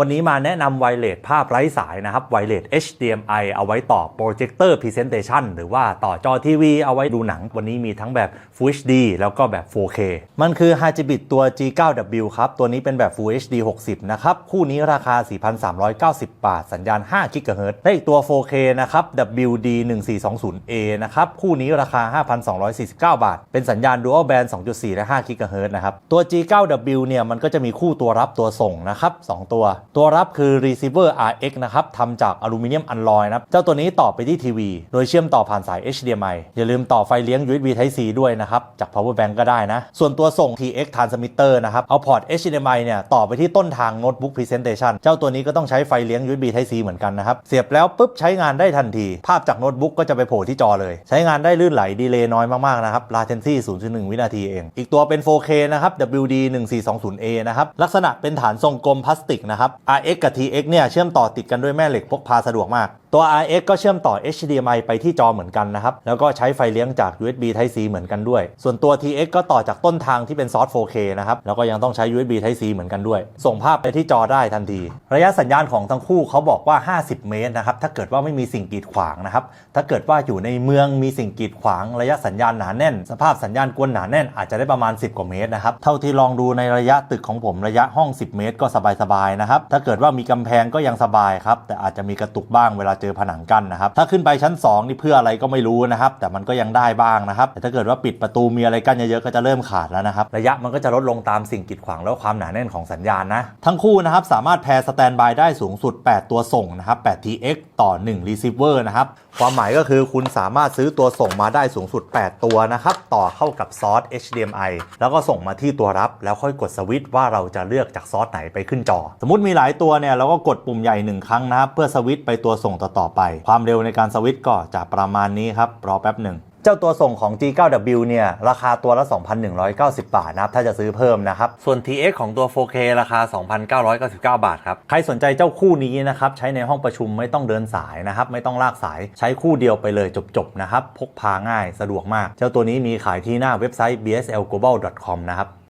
วันนี้มาแนะนำไวเลสภาพไร้สายนะครับไวเลส HDMI เอาไว้ต่อโปรเจคเตอร์พรีเซนเ t ชันหรือว่าต่อจอทีวีเอาไว้ดูหนัง วันนี้มีทั้งแบบ Full HD แล้วก็แบบ 4K มันคือ Higibit ตัว G9W ครับ ตัวนี้เป็นแบบ Full HD 60 นะครับ คู่นี้ราคา 4,390 บาท สัญญาณ5 GHz และอีกตัว 4K นะครับ WD 1420A นะครับ คู่นี้ราคา 5,249 บาท เป็นสัญญาณ Dual Band 2.4 และ5 GHz นะครับ ตัว G9W เนี่ยมันก็จะมีคู่ตัวรับตัวส่งนะครับ 2 ตัวตัวรับคือ Receiver RX นะครับทำจากอลูมิเนียมอัลลอยนะเจ้าตัวนี้ต่อไปที่ทีวี โดยเชื่อมต่อผ่านสาย HDMI อย่าลืมต่อไฟเลี้ยง USB Type C ด้วยนะครับ จาก Power Bank ก็ได้นะ ส่วนตัวส่ง TX Transmitter นะครับ เอาพอร์ต HDMI เนี่ย ต่อไปที่ต้นทางโน้ตบุ๊ก Presentation เจ้าตัวนี้ก็ต้องใช้ไฟเลี้ยง USB Type C เหมือนกันนะครับ เสียบแล้วปุ๊บใช้งานได้ทันที ภาพจากโน้ตบุ๊กก็จะไปโผล่ที่จอเลย ใช้งานได้ลื่นไหลดีเลย์น้อยมากๆนะครับ latency 0.1 วินาทีเอง อีกตัวเป็น 4K นะครับ WD 1420A นะครับลักษณะเป็นฐานทรงกลมพลาสติกนะครับ RX กับ TX เนี่ยเชื่อมต่อติดกันด้วยแม่เหล็กพกพาสะดวกมากตัว RX ก็เชื่อมต่อ HDMI ไปที่จอเหมือนกันนะครับ แล้วก็ใช้ไฟเลี้ยงจาก USB Type C เหมือนกันด้วย ส่วนตัว TX ก็ต่อจากต้นทางที่เป็นซอส 4K นะครับ แล้วก็ยังต้องใช้ USB Type C เหมือนกันด้วย ส่งภาพไปที่จอได้ทันที ระยะสัญญาณของทั้งคู่เขาบอกว่า 50 เมตรนะครับ ถ้าเกิดว่าไม่มีสิ่งกีดขวางนะครับ ถ้าเกิดว่าอยู่ในเมืองมีสิ่งกีดขวาง ระยะสัญญาณหนาแน่น สภาพสัญญาณกวนหนาแน่นอาจจะได้ประมาณ 10 กว่าเมตรนะครับ เท่าที่ลองดูในระยะตึกของผมระยะห้อง 10 เมตร ก็สบายๆนะครับ ถ้าเกิดว่ามีกำแพงก็ยังสบายครับ แต่อาจจะมีกระตุกบ้างเวลาเจอผนังกั้นนะครับ ถ้าขึ้นไปชั้น 2 นี่เพื่ออะไรก็ไม่รู้นะครับ แต่มันก็ยังได้บ้างนะครับ แต่ถ้าเกิดว่าปิดประตูมีอะไรกั้นเยอะๆก็จะเริ่มขาดแล้วนะครับ ระยะมันก็จะลดลงตามสิ่งกีดขวางแล้วความหนาแน่นของสัญญาณนะ ทั้งคู่นะครับสามารถแพร์สแตนบายได้สูงสุด 8 ตัวส่งนะครับ 8 TX ต่อ 1 receiver นะครับ ความหมายก็คือคุณสามารถซื้อตัวส่งมาได้สูงสุด 8 ตัวนะครับ ต่อเข้ากับซอส HDMI แล้วก็ส่งมาที่ตัวรับ แล้วค่อยกดสวิตช์ว่าเราจะเลือกจากซอสไหนไปขึ้นจอ สมมติมีหลายตัวเนี่ยเราก็กดปุ่มใหญ่ 1 ครั้งนะครับเพื่อสวิตช์ไปตัวส่งต่อๆไป ความเร็วในการสวิตช์ก็จะประมาณนี้ครับรอแป๊บหนึ่ง เจ้าตัวส่งของ G9W เนี่ยราคาตัวละ 2,190 บาทนะครับถ้าจะซื้อเพิ่มนะครับ ส่วน TX ของตัว 4K ราคา 2,999 บาทครับ ใครสนใจเจ้าคู่นี้นะครับใช้ในห้องประชุมไม่ต้องเดินสายนะครับไม่ต้องลากสายใช้คู่เดียวไปเลยจบๆนะครับพกพาง่ายสะดวกมาก เจ้าตัวนี้มีขายที่หน้าเว็บไซต์ bslglobal.com นะครับ